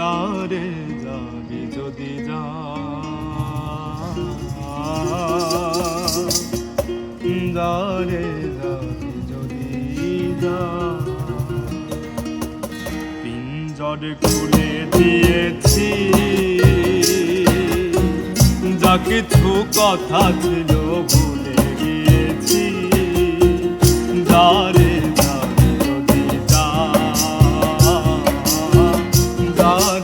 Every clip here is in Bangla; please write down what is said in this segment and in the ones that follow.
যা যাবি যদি যা। যা যাবি যদি যা। পিঞ্জর খুলে দিয়েছি। যা কিছু কথা ছিল ভুলে গিয়েছি। যা আর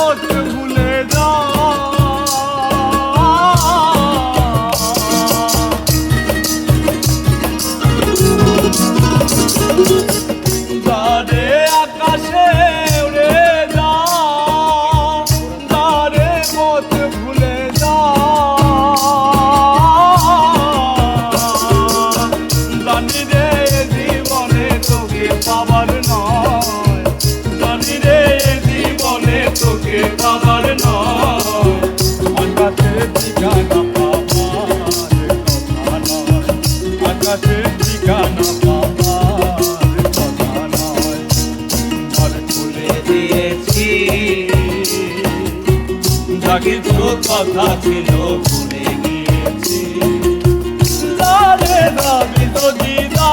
Artık bu আকাশের ঠিকানা পাবার। কথা নয় ঘর কথা ছিল ভুলে গিয়েছি। রামে তো দিদা